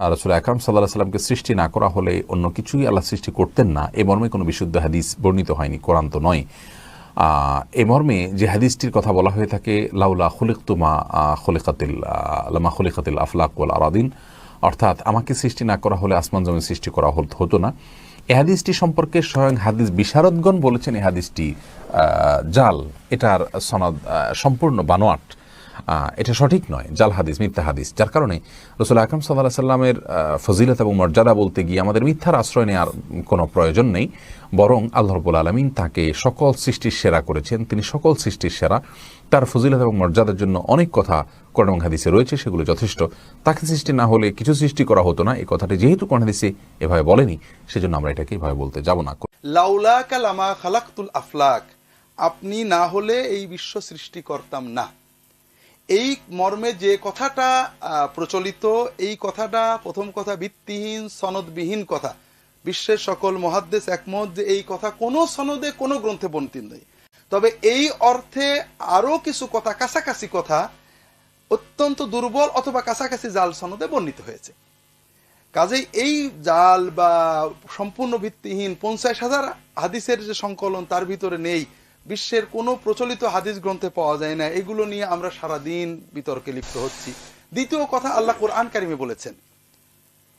রসুল আকরাম সাল্লাহ সাল্লামকে সৃষ্টি না করা হলে অন্য কিছুই আল্লাহ সৃষ্টি করতেন না। এ মর্মে কোনো বিশুদ্ধ হাদিস বর্ণিত হয়নি, কোরআন তো নয়। এ মর্মে যে হাদিসটির কথা বলা হয়ে থাকে, লাউলা খুলিকতুমা খলিকাতিল লামা খলিকাতিল আফলাক ওয়াল আরাদিন, অর্থাৎ আমাকে সৃষ্টি না করা হলে আসমান জমিন সৃষ্টি করা হত- হতো না। এ হাদিসটি সম্পর্কে স্বয়ং হাদিস বিশারদগণ বলেছেন এই হাদিসটি জাল। এটার সনদ সম্পূর্ণ বানোয়াট। এটা সঠিক নয়, জাল হাদিস, মিথ্যা হাদিস, যার কারণে রসুল আকরম সাল্লাহ সাল্লামের ফজিলত এবং মর্যাদা বলতে গিয়ে আমাদের মিথ্যার আশ্রয় নেওয়ার কোনো প্রয়োজন নেই, বরং আল্লাহ রবুল আলমিন তাকে সকল সৃষ্টির সেরা করেছেন। তিনি সকল সৃষ্টির সেরা। তার ফজিলত এবং মর্যাদার জন্য অনেক কথা কোরআন হাদিসে রয়েছে, সেগুলো যথেষ্ট। তাকে সৃষ্টি না হলে কিছু সৃষ্টি করা হতো না। এই কথাটি যেহেতু কোরআন হাদিসে এভাবে বলেনি, সেজন্য আমরা এটাকে এভাবে বলতে যাব না। লাউলা কালামা খালাক্তুল আফলাক, আপনি না হলে এই বিশ্ব সৃষ্টি করতাম না। এই মর্মে যে কথাটা প্রচলিত, এই কথাটা প্রথম কথা ভিত্তিহীন, সনদবিহীন কথা। বিশ্বের সকল মহাদ্দেশ একমত যে এই কথা কোনো সনদে কোনো গ্রন্থে বর্ণিত নেই। তবে এই অর্থে আরও কিছু কথা, কাছাকাছি কথা অত্যন্ত দুর্বল অথবা কাছাকাছি জাল সনদে বর্ণিত হয়েছে। কাজেই এই জাল বা সম্পূর্ণ ভিত্তিহীন পঞ্চাশ হাজার হাদিসের যে সংকলন তার ভিতরে নেই। বিশ্বের কোনো প্রচলিত হাদিস গ্রন্থে পাওয়া যায় না। এগুলো নিয়ে আমরা সারাদিন বিতর্কে লিপ্ত হচ্ছি। দ্বিতীয় কথা আল্লাহ কোরআন কারিমে বলেছেন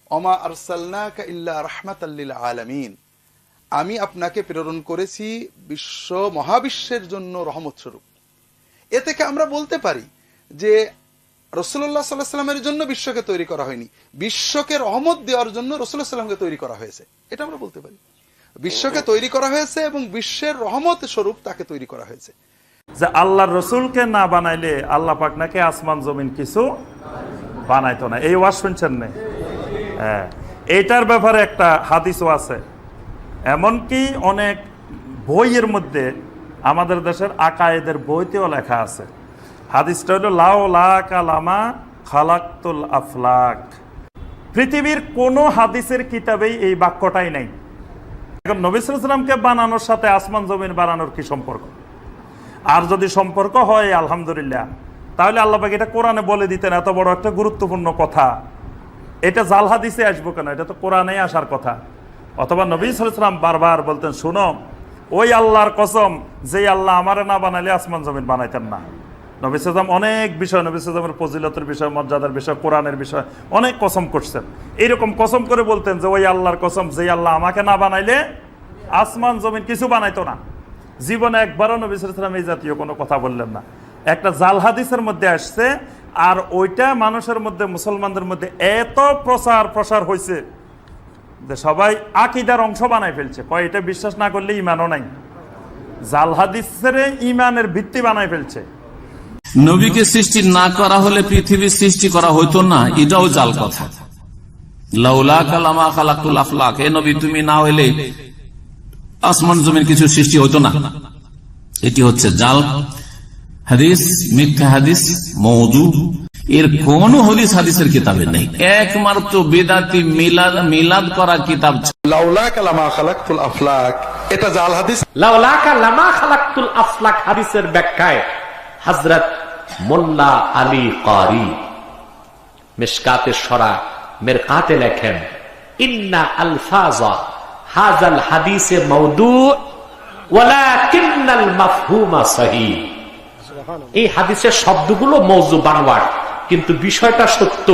অমা আরসালনাকা ইল্লা রাহমাতাল্লিল আলামিন। আমি আপনাকে প্রেরণ করেছি বিশ্ব মহাবিশ্বের জন্য রহমত স্বরূপ এ থেকে আমরা বলতে পারি যে রসুল্লাহ সাল্লাহ সাল্লামের জন্য বিশ্বকে তৈরি করা হয়নি। বিশ্বকে রহমত দেওয়ার জন্য রসুল্লাহ সাল্লামকে তৈরি করা হয়েছে। এটা আমরা বলতে পারি। বিশ্বকে তৈরি করা হয়েছে এবং বিশ্বের রহমত স্বরূপ তাকে তৈরি করা হয়েছে। যে আল্লাহর রসুলকে না বানাইলে আল্লাহ পাক নাকি আসমান, জমিন কিছু বানাইতো না। এই ওয়াজ শুনছেন না? হ্যাঁ। এইটার ব্যাপারে একটা হাদিসও আছে। এমনকি অনেক বইয়ের মধ্যে আমাদের দেশের আকায়েদের বইতেও লেখা আছে। হাদিসটা হলো লাও লা কালামা খালাক্তুল আফলাক। পৃথিবীর কোনো হাদিসের কিতাবেই এই বাক্যটাই নেই। এখন নবিসামকে বানানোর সাথে আসমান জমিন বানানোর কি সম্পর্ক? আর যদি সম্পর্ক হয়, আলহামদুলিল্লাহ, তাহলে আল্লাহ পাক এটা কোরআনে বলে দিতেন, এত বড় একটা গুরুত্বপূর্ণ কথা। এটা জাল হাদিসে আসব কেন? এটা তো কোরআনে আসার কথা। অথবা নবী সালাম বারবার বলতেন, শুনো, ওই আল্লাহর কসম যে আল্লাহ আমারে না বানালে আসমান জমিন বানাইতেন না। নবী সালাম অনেক বিষয়, নবী সালামের ফজিলতের বিষয়, মর্যাদার বিষয়, কোরআনের বিষয়, অনেক কসম করছেন। এইরকম কসম করে বলতেন যে, ওই আল্লাহর কসম, যে আল্লাহ আমাকে না বানাইলে আসমান, জমিন কিছু বানাইতো না। জীবনে একবারও নবী সালাম এই জাতীয় কোনো কথা বললেন না। একটা জাল হাদিসের মধ্যে আসছে, আর ওইটা মানুষের মধ্যে, মুসলমানদের মধ্যে এত প্রচার প্রসার হয়েছে যে সবাই আকিদার অংশ বানাই ফেলছে। কয়, এটা বিশ্বাস না করলে ইমানও নাই। জাল হাদিসের ইমানের ভিত্তি বানাই ফেলছে। নবীকে সৃষ্টি না করা হলে পৃথিবীর সৃষ্টি করা হইতো না এটাও জাল কথা। লাউলা কালামা খালাকুল আফলাক এ নবী তুমি না হইলে আসমান জমির কিছু সৃষ্টি হইতো না। এটি হচ্ছে জাল। হাদিস মিথ্যা হাদিস মৌজু এর কোন হদিস হাদিসের কিতাবে নেই। একমাত্র বেদাতি মিলাদ মিলাদ করা কিতাব লাউলা কালামা খালাক্তুল আফলাক এটা জাল হাদিস। লাউলাকা লামা খালাক্তুল আফলাক হাদিসের ব্যাখ্যায় হযরত মোল্লা আলী কারি। মেসকাতে সরা মেরকাতে লেখেন, ইন্না আলফাজা হাজাল হাদিসে মৌদু এই হাদিসের শব্দগুলো মৌজু বানোয়ার কিন্তু বিষয়টা সত্য।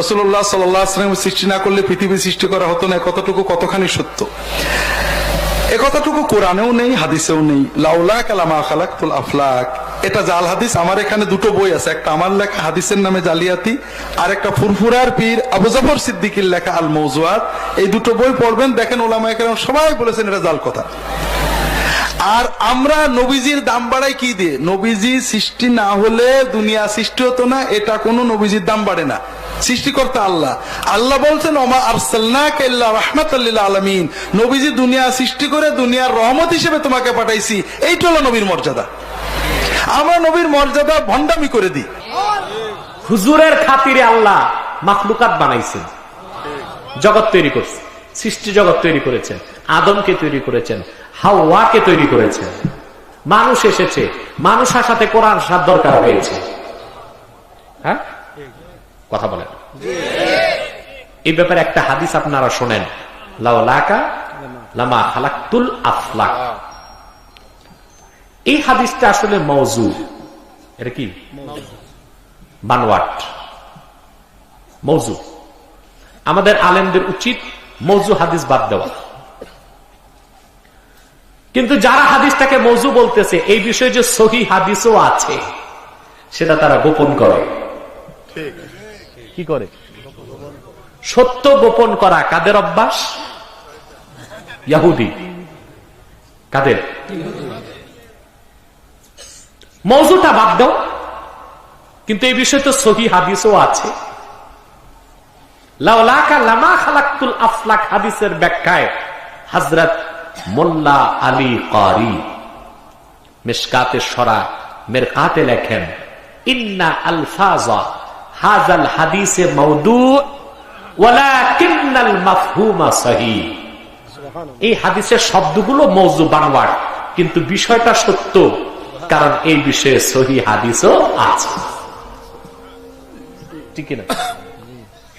রসুল্লাহ সাল্লাম সৃষ্টি না করলে পৃথিবী সৃষ্টি করা হতো না কতটুকু কতখানি সত্য? এ কথাটুকু কোরআনেও নেই, হাদিসেও নেই। লাউলা কালামা খালাকুল আফলাক। এটা জাল হাদিস, আমার এখানে দুটো বই আছে। একটা আমার লেখা হাদিসের নামে জালিয়াতি, আর একটা ফুরফুরার পীর আবু জাফর সিদ্দিকির লেখা আল মৌজুয়াত এই দুটো বই পড়বেন, দেখেন ওলামা একরাম সবাই বলেছেন এটা জাল কথা। আর আমরা নবীজির দাম বাড়াই কি দিয়ে? নবীজি সৃষ্টি না হলে দুনিয়া সৃষ্টি হতো না, এটা কোনো নবীজির দাম বাড়ে না। সৃষ্টিকর্তা আল্লাহ। আল্লাহ বলছেন, ওমা আরসালনাকা ইল্লা রাহমাতাল্লিল আলামিন। নবীজি দুনিয়া সৃষ্টি করে দুনিয়ার রহমত হিসেবে তোমাকে পাঠাইছি। এইটা হলো নবীর মর্যাদা। আমরা নবীর মর্যাদা ভণ্ডামি করে দিই। হুজুরের খাতিরে আল্লাহ মাখলুকাত বানাইছেন। জগৎ তৈরি করছে, সৃষ্টি জগৎ তৈরি করেছেন, আদমকে তৈরি করেছেন, হাওয়াকে তৈরি করেছেন। মানুষ এসেছে, মানুষ আসাতে কোরআন আসার দরকার হয়েছে। হ্যাঁ? কথা বলেন। এই ব্যাপারে একটা হাদিস আপনারা শোনেন। এই হাদিসটা আসলে মৌজু এটা কি? বানওয়াট। মৌজু আমাদের আলেমদের উচিত মৌজু হাদিস বাদ দেওয়া। কিন্তু যারা হাদিসটাকে মৌজু বলতেছে, এই বিষয়ে যে সহি হাদিসও আছে, সেটা তারা গোপন করে। কি করে? সত্য গোপন করা কাদের অভ্যাস? ইয়াহুদি। কাদের? মৌজুটা বাদ দাও। কিন্তু এই বিষয়ে তো সহি হাদিসও আছে। হাদিসের ব্যাখ্যায় মোল্লা আলী লেখেন, ইন্না আলফাজা হাজাল হাদিসে মৌদু এই হাদিসের শব্দগুলো মৌজু বানোয়ার কিন্তু বিষয়টা সত্য কারণ এই বিষয়ে সহি হাদিসও আছে। ঠিক না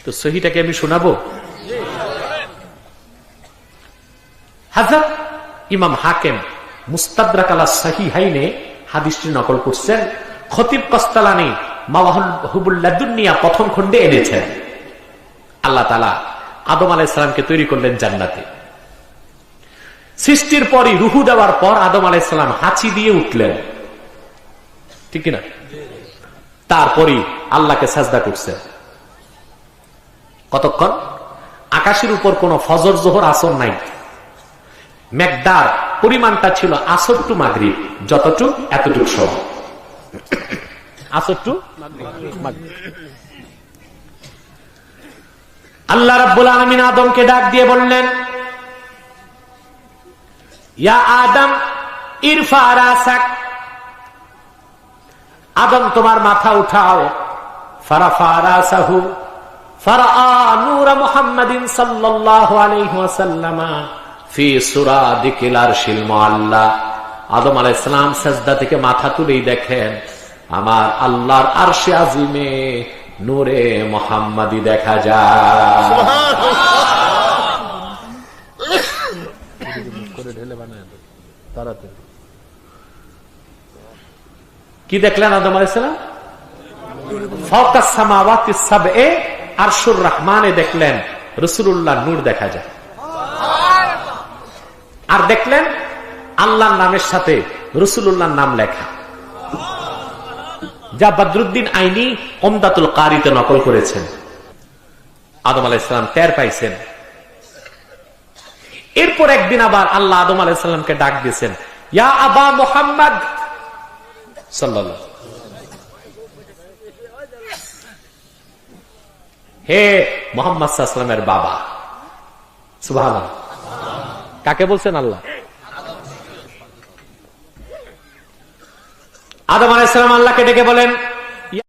তো সহিটাকে আমি শোনাবো? হাজার ইমাম হাকেম মুস্তাদরাক আলা সাহি হাইনে হাদিসটি নকল করছেন খতিব কস্তালানি মাওয়াহুবুল্লাদুনিয়া প্রথম এনেছেন। আল্লাহ তালা আদম আলাইসালামকে তৈরি করলেন জান্নাতে। সৃষ্টির পরই রুহু দেওয়ার পর আদম আলাইসালাম হাঁচি দিয়ে উঠলেন। ঠিক না তারপরই আল্লাহকে সাজদা করছেন। কতক্ষণ? আকাশের উপর কোন ফজর জোহর আসর নাই। মেঘদার পরিমাণটা ছিল আসর টু মাগরিব, যতটুক, এতটুক সময়। আসর টু আল্লাহ রাব্বুল আলমিন আদমকে ডাক দিয়ে বললেন ইয়া আদম ইরফা রাসাক। আদম তোমার মাথা উঠাও। ফারাফা রাসাহু। নূর মুহাম্মাদিন সাল্লাল্লাহু আলাইহি ওয়াসাল্লামা ফি সুরাদিকিল আরশিল মুআল্লা। আদম আলাইহিস সালাম সাজদা থেকে মাথা তুলেই দেখেন আমার আল্লাহর আরশে আজিমে নূরে মোহাম্মদি দেখা যায়। কি দেখলেন আদম আলাইসালাম আরশুর রহমানে দেখলেন রসুল্লাহ নূর দেখা যায়। আর দেখলেন আল্লাহর নামের সাথে রসুল্লাহর নাম লেখা। যা বদরুদ্দিন আইনি ওমদাতুল কারিতে নকল করেছেন। আদম আলাইসালাম টের পাইছেন। এরপর একদিন আবার আল্লাহ আদম আলাইসাল্লামকে ডাক দিয়েছেন, ইয়া আবা মোহাম্মদ! হে মোহাম্মদ সাল্লামের বাবা। সুবাহ কাকে বলছেন আল্লাহ? আদম আলাইসালাম আল্লাহকে ডেকে বলেন